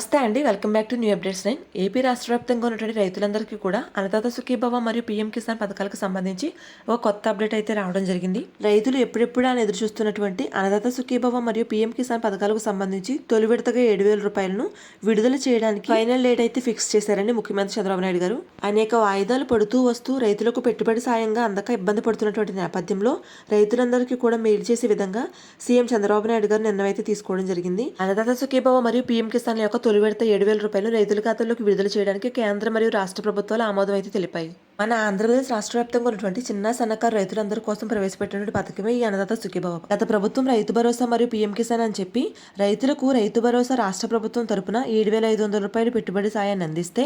నమస్తే అండి. Welcome back to new updates nine. AP రాష్ట్ర వ్యాప్తంగా ఉన్నటువంటి రైతులందరికీ కూడా అన్నదాత సుఖీభవ మరియు పీఎం కిసాన్ పథకాలకు సంబంధించి ఒక కొత్త అప్డేట్ అయితే రావడం జరిగింది. రైతులు ఎప్పుడెప్పుడు అని ఎదురు చూస్తున్నటువంటి అన్నదాత సుఖీభవ మరియు పీఎం కిసాన్ పథకాలకు సంబంధించి తొలి విడతగా ఏడు వేల రూపాయలను విడుదల చేయడానికి ఫైనల్ డేట్ అయితే ఫిక్స్ చేశారండి ముఖ్యమంత్రి చంద్రబాబు నాయుడు గారు. అనేక వాయిదాలు పడుతూ వస్తూ రైతులకు పెట్టుబడి సాయంగా అందక ఇబ్బంది పడుతున్నటువంటి నేపథ్యంలో రైతులందరికీ కూడా మేలు చేసే విధంగా సీఎం చంద్రబాబు నాయుడు గారు నిర్ణయం అయితే తీసుకోవడం జరిగింది. అన్నదాత సుఖీభవ మరియు పీఎం కిసాన్ యొక్క తొలి విడత ఏడు వేల రూపాయలు రైతుల ఖాతాల్లోకి విడుదల చేయడానికి కేంద్ర మరియు రాష్ట్ర ప్రభుత్వాలు ఆమోదం అయితే తెలిపాయి. మన ఆంధ్రప్రదేశ్ రాష్ట్ర వ్యాప్తంగా ఉన్నటువంటి చిన్న సన్నకారు రైతులందరి కోసం ప్రవేశపెట్టినటువంటి పథకమే ఈ అన్నదాత సుఖీభవ. గత ప్రభుత్వం రైతు భరోసా మరియు పీఎం కిసాన్ అని చెప్పి రైతులకు రైతు భరోసా రాష్ట్ర ప్రభుత్వం తరపున ఏడు వేల ఐదు వందల రూపాయలు పెట్టుబడి సాయాన్ని అందిస్తే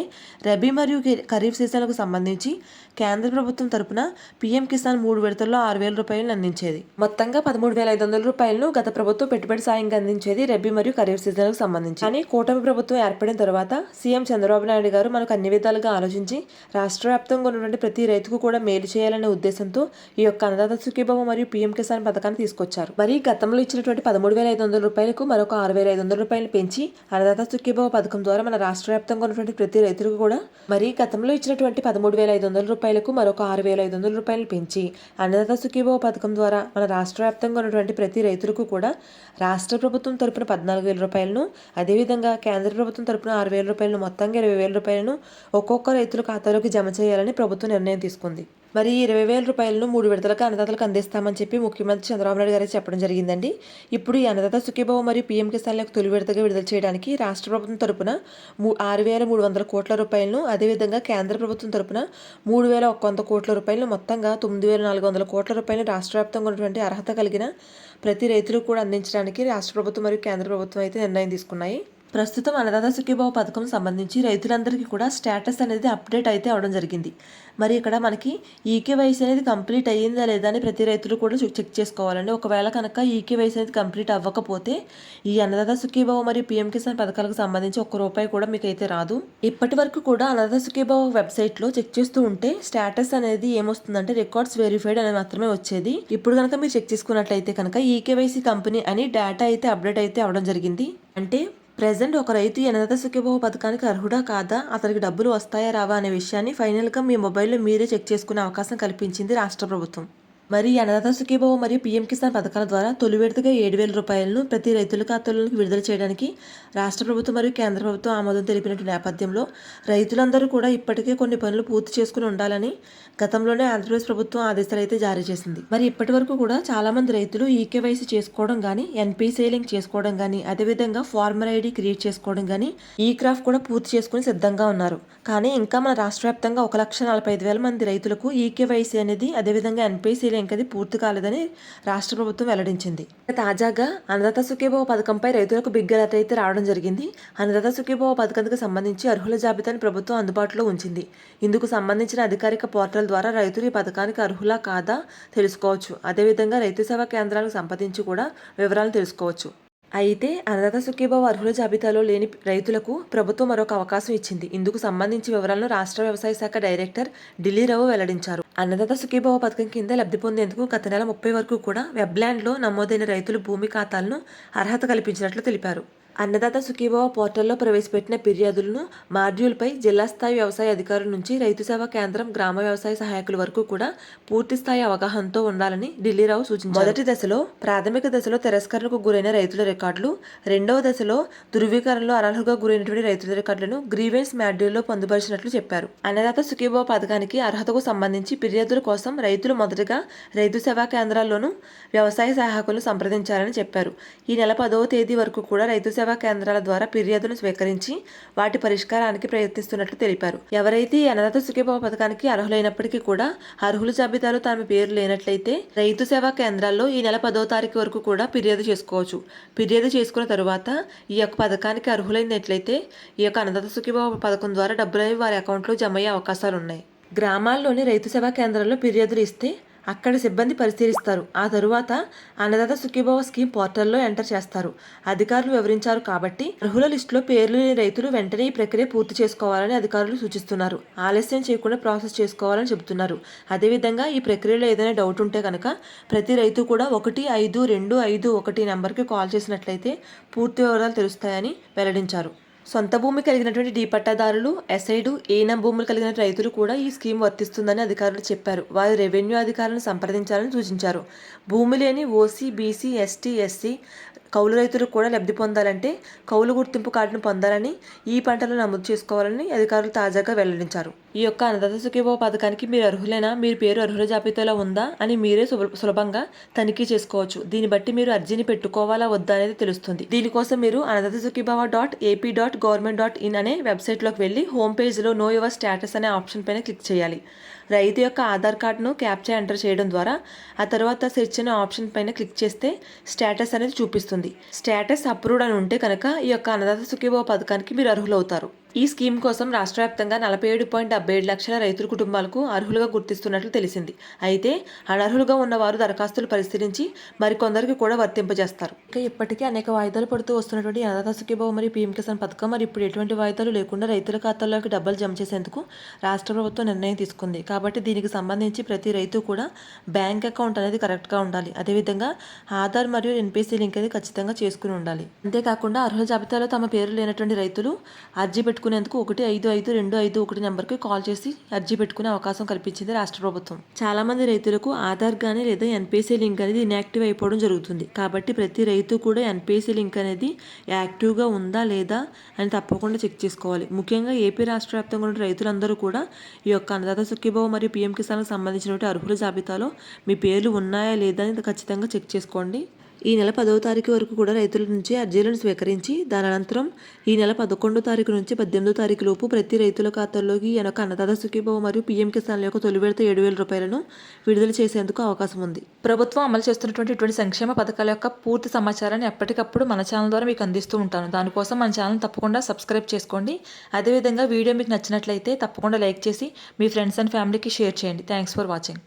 రబీ మరియు ఖరీఫ్ సీజన్లకు సంబంధించి కేంద్ర ప్రభుత్వం తరపున పీఎం కిసాన్ మూడు విడతల్లో ఆరు వేల రూపాయలను అందించేది. మొత్తంగా పదమూడు వేల ఐదు వందల రూపాయలను గత ప్రభుత్వం పెట్టుబడి సాయంగా అందించేది రబీ మరియు ఖరీఫ్ సీజన్లకు సంబంధించి. కానీ కూటమి ప్రభుత్వం ఏర్పడిన తర్వాత సీఎం చంద్రబాబు నాయుడు గారు మనకు అన్ని విధాలుగా ఆలోచించి రాష్ట్ర వ్యాప్తంగా ఉన్నటువంటి ప్రతి రైతుకు కూడా మేలు చేయాలనే ఉద్దేశంతో ఈ యొక్క అన్నదాత సుఖీభవ మరియు పీఎం కిసాన్ పథకాన్ని తీసుకొచ్చారు. మరి గతంలో ఇచ్చినటువంటి పదమూడు వేల ఐదు వందల రూపాయలకు మరొక ఆరు వేల ఐదు వందల రూపాయలు పెంచి అన్నదాత సుఖీభవ పథకం ద్వారా మన రాష్ట్ర వ్యాప్తంగా ఉన్నటువంటి ప్రతి రైతులకు కూడా మరి గతంలో ఇచ్చినటువంటి పదమూడు వేల ఐదు వందల రూపాయలకు మరొక ఆరు వేల ఐదు వందల రూపాయలు పెంచి అన్నదాత సుఖీభవ పథకం ద్వారా మన రాష్ట్ర వ్యాప్తంగా ఉన్నటువంటి ప్రతి రైతులకు కూడా రాష్ట్ర ప్రభుత్వం తరపున పద్నాలుగు వేల రూపాయలను అదేవిధంగా కేంద్ర ప్రభుత్వం తరపున ఆరు వేల రూపాయలను మొత్తంగా ఇరవై వేల రూపాయలను ఒక్కొక్క రైతుల ఖాతాలోకి జమ చేయాలని ప్రభుత్వం ప్రభుత్వం నిర్ణయం తీసుకుంది. మరి ఇరవై వేల రూపాయలను మూడు విడతలకు అన్నదాతలకు అందిస్తామని చెప్పి ముఖ్యమంత్రి చంద్రబాబు నాయుడు గారు చెప్పడం జరిగిందండి. ఇప్పుడు ఈ అన్నదాత సుఖీభావ మరియు పీఎం కిసాన్లకు తొలి విడతగా విడుదల చేయడానికి రాష్ట్ర ప్రభుత్వం తరపున మూ ఆరు వేల మూడు వందల కోట్ల రూపాయలను అదేవిధంగా కేంద్ర ప్రభుత్వం తరపున మూడు వేల ఒక వంద కోట్ల రూపాయలను మొత్తంగా తొమ్మిది వేల నాలుగు వందల కోట్ల రూపాయలు రాష్ట్ర వ్యాప్తంగా ఉన్నటువంటి అర్హత కలిగిన ప్రతి రైతులకు కూడా అందించడానికి రాష్ట్ర ప్రభుత్వం మరియు కేంద్ర ప్రభుత్వం అయితే నిర్ణయం తీసుకున్నాయి. ప్రస్తుతం అన్నదాత సుఖీభావ పథకం సంబంధించి రైతులందరికీ కూడా స్టేటస్ అనేది అప్డేట్ అయితే అవడం జరిగింది. మరి ఇక్కడ మనకి ఈకేవైసీ అనేది కంప్లీట్ అయ్యిందా లేదా అని ప్రతి రైతులు కూడా చెక్ చేసుకోవాలండి. ఒకవేళ కనుక ఈకేవైసీ అనేది కంప్లీట్ అవ్వకపోతే ఈ అన్నదాత సుఖీభావ మరియు పీఎం కిసాన్ పథకాలకు సంబంధించి ఒక్క రూపాయి కూడా మీకు అయితే రాదు. ఇప్పటి వరకు కూడా అన్నదాత సుఖీభావ వెబ్సైట్లో చెక్ చేస్తూ ఉంటే స్టేటస్ అనేది ఏమొస్తుందంటే రికార్డ్స్ వెరిఫైడ్ అనేది మాత్రమే వచ్చేది. ఇప్పుడు కనుక మీరు చెక్ చేసుకున్నట్లయితే కనుక ఈకేవైసీ కంపెనీ అని డేటా అయితే అప్డేట్ అయితే అవడం జరిగింది. అంటే ప్రజెంట్ ఒక రైతు ఎనత అన్నదాత పథకానికి అర్హుడా కాదా? అతనికి డబ్బులు వస్తాయా రావా అనే విషయాన్ని ఫైనల్గా మీ మొబైల్లో మీరే చెక్ చేసుకునే అవకాశం కల్పించింది రాష్ట్ర ప్రభుత్వం. మరి ఈ అన్నదాత సుఖీభావ మరియు పీఎం కిసాన్ పథకాల ద్వారా తొలి విడతగా ఏడు వేల రూపాయలను ప్రతి రైతుల ఖాతాలోకి విడుదల చేయడానికి రాష్ట్ర ప్రభుత్వం మరియు కేంద్ర ప్రభుత్వం ఆమోదం తెలిపినట్టు నేపథ్యంలో రైతులందరూ కూడా ఇప్పటికే కొన్ని పనులు పూర్తి చేసుకుని ఉండాలని గతంలోనే ఆంధ్రప్రదేశ్ ప్రభుత్వం ఆదేశాలు అయితే జారీ చేసింది. మరి ఇప్పటి వరకు కూడా చాలామంది రైతులు ఈకేవైసీ చేసుకోవడం కానీ ఎన్పీ సేలింగ్ చేసుకోవడం కానీ అదేవిధంగా ఫార్మర్ ఐడి క్రియేట్ చేసుకోవడం కానీ ఈ క్రాఫ్ట్ కూడా పూర్తి చేసుకుని సిద్ధంగా ఉన్నారు. కానీ ఇంకా మన రాష్ట్ర వ్యాప్తంగా ఒక లక్ష నలభై ఐదు వేల మంది రైతులకు ఈకేవైసీ అనేది అదేవిధంగా ఎన్పిసి లింక్ అది పూర్తి కాలేదని రాష్ట్ర ప్రభుత్వం వెల్లడించింది. తాజాగా అన్నదాత సుఖీభావ పథకంపై రైతులకు బిగ్ అలర్ట్ అయితే రావడం జరిగింది. అన్నదాత సుఖీభావ పథకానికి సంబంధించి అర్హుల జాబితాను ప్రభుత్వం అందుబాటులో ఉంచింది. ఇందుకు సంబంధించిన అధికారిక పోర్టల్ ద్వారా రైతులు ఈ పథకానికి అర్హులా కాదా తెలుసుకోవచ్చు. అదేవిధంగా రైతు సేవా కేంద్రాలకు సంప్రదించి కూడా వివరాలు తెలుసుకోవచ్చు. అయితే అన్నదాత సుఖీబాబు అర్హుల జాబితాలో లేని రైతులకు ప్రభుత్వం మరొక అవకాశం ఇచ్చింది. ఇందుకు సంబంధించి వివరాలను రాష్ట్ర వ్యవసాయ శాఖ డైరెక్టర్ ఢిల్లీరావు వెల్లడించారు. అన్నదాత సుఖీభావ పథకం కింద లబ్ధి పొందేందుకు గత నెల ముప్పై వరకు కూడా వెబ్లాండ్లో నమోదైన రైతులు భూమి ఖాతాలను అర్హత కల్పించినట్లు తెలిపారు. అన్నదాత సుఖీభావ పోర్టల్లో ప్రవేశపెట్టిన ఫిర్యాదులను మాడ్యూల్పై జిల్లా స్థాయి వ్యవసాయ అధికారుల నుంచి రైతు సేవా కేంద్రం గ్రామ వ్యవసాయ సహాయకుల వరకు కూడా పూర్తి స్థాయి అవగాహనతో ఉండాలని ఢిల్లీరావు సూచించారు. మొదటి దశలో ప్రాథమిక దశలో తిరస్కరణకు గురైన రైతుల రికార్డులు రెండవ దశలో ధృవీకరణలో అనర్హుగా గురైనటువంటి రైతుల రికార్డులను గ్రీవెన్స్ మాడ్యూల్లో పొందుపరిచినట్లు చెప్పారు. అన్నదాత సుఖీభావ పథకానికి అర్హతకు సంబంధించి ఫిర్యాదుల కోసం రైతులు మొదటగా రైతు సేవా కేంద్రాల్లోనూ వ్యవసాయ సహాయకులను సంప్రదించాలని చెప్పారు. ఈ నెల పదవ తేదీ వరకు కూడా రైతు సేవా కేంద్రాల ద్వారా ఫిర్యాదును స్వీకరించి వాటి పరిష్కారానికి ప్రయత్నిస్తున్నట్లు తెలిపారు. ఎవరైతే ఈ అన్నదాత సుఖీభావ పథకానికి అర్హులైనప్పటికీ కూడా అర్హుల జాబితాలో తమ పేరు లేనట్లయితే రైతు సేవా కేంద్రాల్లో ఈ నెల పదో తారీఖు వరకు కూడా ఫిర్యాదు చేసుకోవచ్చు. ఫిర్యాదు చేసుకున్న తరువాత ఈ యొక్క పథకానికి అర్హులైనట్లయితే ఈ యొక్క అన్నదాత సుఖీభావ పథకం ద్వారా డబ్బులు వారి అకౌంట్లో జమ అయ్యే అవకాశాలు ఉన్నాయి గ్రామాల్లోని రైతు సేవా కేంద్రాల్లో ఫిర్యాదులు ఇస్తే అక్కడ సిబ్బంది పరిశీలిస్తారు. ఆ తరువాత అన్నదాత సుఖీభవ స్కీమ్ పోర్టల్లో ఎంటర్ చేస్తారు. అధికారులు వివరించారు కాబట్టి అర్హుల లిస్టులో పేర్లు లేని రైతులు వెంటనే ఈ ప్రక్రియ పూర్తి చేసుకోవాలని అధికారులు సూచిస్తున్నారు. ఆలస్యం చేయకుండా ప్రాసెస్ చేసుకోవాలని చెబుతున్నారు. అదేవిధంగా ఈ ప్రక్రియలో ఏదైనా డౌట్ ఉంటే కనుక ప్రతి రైతు కూడా ఒకటి ఐదు రెండు ఐదు ఒకటి నెంబర్కి కాల్ చేసినట్లయితే పూర్తి వివరాలు తెలుస్తాయని వెల్లడించారు. సొంత భూమి కలిగినటువంటి డీ పట్టాదారులు ఎస్ఐడు ఏనం భూములు కలిగిన రైతులు కూడా ఈ స్కీమ్ వర్తిస్తుందని అధికారులు చెప్పారు. వారు రెవెన్యూ అధికారులను సంప్రదించాలని సూచించారు. భూమి లేని ఓసీ బీసీ ఎస్టీ ఎస్సీ కౌలు రైతులు కూడా లబ్ధి పొందాలంటే కౌలు గుర్తింపు కార్డును పొందాలని ఈ పంటలు నమోదు చేసుకోవాలని అధికారులు తాజాగా వెల్లడించారు. ఈ యొక్క అన్నదాత సుఖీభావ పథకానికి మీరు అర్హులైనా? మీరు పేరు అర్హుల జాబితాలో ఉందా? అని మీరే సులభంగా తనిఖీ చేసుకోవచ్చు. దీన్ని బట్టి మీరు అర్జీని పెట్టుకోవాలా? వద్దా అనేది తెలుస్తుంది. దీనికోసం మీరు Annadata Sukhibhava dot AP dot government dot in అనే వెబ్సైట్లోకి వెళ్ళి హోమ్ పేజ్లో నో యువర్ స్టేటస్ అనే ఆప్షన్ పైన క్లిక్ చేయాలి. రైతు యొక్క ఆధార్ కార్డును క్యాప్చర్ ఎంటర్ చేయడం ద్వారా ఆ తర్వాత సెర్చ్ అనే ఆప్షన్ పైన క్లిక్ చేస్తే స్టేటస్ అనేది చూపిస్తుంది. స్టేటస్ అప్రూవ్డ్ అని ఉంటే కనుక ఈ యొక్క అన్నదాత సుఖీభవ పథకానికి మీరు అర్హులవుతారు. ఈ స్కీమ్ కోసం రాష్ట్ర వ్యాప్తంగా నలభై ఏడు పాయింట్ డెబ్బై ఏడు లక్షల రైతుల కుటుంబాలకు అర్హులుగా గుర్తిస్తున్నట్లు తెలిసింది. అయితే అనర్హులుగా ఉన్నవారు దరఖాస్తులు పరిశీలించి మరికొందరికి కూడా వర్తింపజేస్తారు. ఇక ఇప్పటికే అనేక వాయిదాలు పడుతూ వస్తున్నటువంటి అన్నదాత సుఖీభావ మరియు పీఎం కిసాన్ పథకం మరి ఇప్పుడు ఎటువంటి వాయిదాలు లేకుండా రైతుల ఖాతాల్లోకి డబ్బులు జమ చేసేందుకు రాష్ట్ర ప్రభుత్వం నిర్ణయం తీసుకుంది. కాబట్టి దీనికి సంబంధించి ప్రతి రైతు కూడా బ్యాంక్ అకౌంట్ అనేది కరెక్ట్గా ఉండాలి. అదేవిధంగా ఆధార్ మరియు ఎన్పిసి లింక్ అనేది ఖచ్చితంగా చేసుకుని ఉండాలి. అంతేకాకుండా అర్హుల జాబితాలో తమ పేరు లేనటువంటి రైతులు అర్జీ పెట్టుకునేందుకు ఒకటి ఐదు ఐదు రెండు ఐదు ఒకటి నెంబర్కి కాల్ చేసి అర్జీ పెట్టుకునే అవకాశం కల్పించింది రాష్ట్ర ప్రభుత్వం. చాలా మంది రైతులకు ఆధార్ కానీ లేదా ఎన్పిసి లింక్ అనేది ఇన్యాక్టివ్ అయిపోవడం జరుగుతుంది. కాబట్టి ప్రతి రైతు కూడా ఎన్పిసి లింక్ అనేది యాక్టివ్గా ఉందా లేదా అని తప్పకుండా చెక్ చేసుకోవాలి. ముఖ్యంగా ఏపీ రాష్ట్ర వ్యాప్తంగా ఉన్న రైతులందరూ కూడా ఈ యొక్క అన్నదాత సుఖీభావ మరియు పీఎం కిసాన్కి సంబంధించిన అర్హుల జాబితాలో మీ పేర్లు ఉన్నాయా లేదా అని ఖచ్చితంగా చెక్ చేసుకోండి. ఈ నెల పదవ తారీఖు వరకు కూడా రైతుల నుంచి అర్జీలను స్వీకరించి దాని అనంతరం ఈ నెల పదకొండో తారీఖు నుంచి పద్దెనిమిదో తారీఖు లోపు ప్రతి రైతుల ఖాతాల్లోకి ఈ యొక్క అన్నదాత సుఖీభావ మరియు పీఎం కిసాన్ యొక్క తొలి విడత ఏడు వేల రూపాయలను విడుదల చేసేందుకు అవకాశం ఉంది. ప్రభుత్వం అమలు చేస్తున్నటువంటి ఇటువంటి సంక్షేమ పథకాల యొక్క పూర్తి సమాచారాన్ని ఎప్పటికప్పుడు మన ఛానల్ ద్వారా మీకు అందిస్తూ ఉంటాను. దానికోసం మన ఛానల్ తప్పకుండా సబ్స్క్రైబ్ చేసుకోండి. అదేవిధంగా వీడియో మీకు నచ్చినట్లయితే తప్పకుండా లైక్ చేసి మీ ఫ్రెండ్స్ అండ్ ఫ్యామిలీకి షేర్ చేయండి. Thanks for watching.